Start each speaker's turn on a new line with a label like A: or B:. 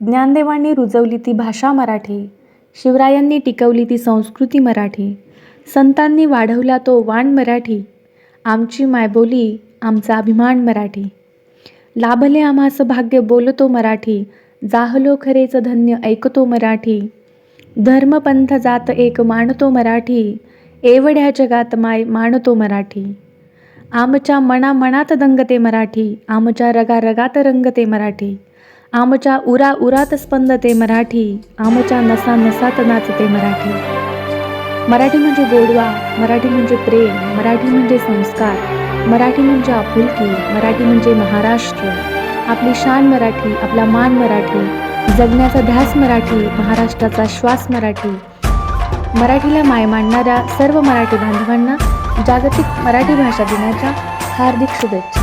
A: ज्ञानदेवांनी रुजवली ती भाषा मराठी शिवरायांनी टिकवली ती संस्कृती मराठी संतांनी वाढवला तो वाण मराठी आमची मायबोली आमचा अभिमान मराठी. लाभले आम्हास भाग्य बोलतो मराठी जाहलो खरेच धन्य ऐकतो मराठी. धर्मपंथ जात एक मानतो मराठी एवढ्या जगात माय मानतो मराठी. आमच्या मना मनात दंगते मराठी आमच्या रगा रगात रंगते मराठी. आमच्या उरा उरात स्पंदते मराठी आमच्या नसा नसात नाचते मराठी. मराठी म्हणजे गोडवा मराठी म्हणजे प्रेम मराठी म्हणजे संस्कार मराठी म्हणजे आपुलकी मराठी म्हणजे महाराष्ट्र. आपली शान मराठी आपला मान मराठी जगण्याचा ध्यास मराठी महाराष्ट्राचा श्वास मराठी. मराठीला माय मांडणाऱ्या सर्व मराठी बांधवांना जागतिक मराठी भाषा दिनाच्या हार्दिक शुभेच्छा.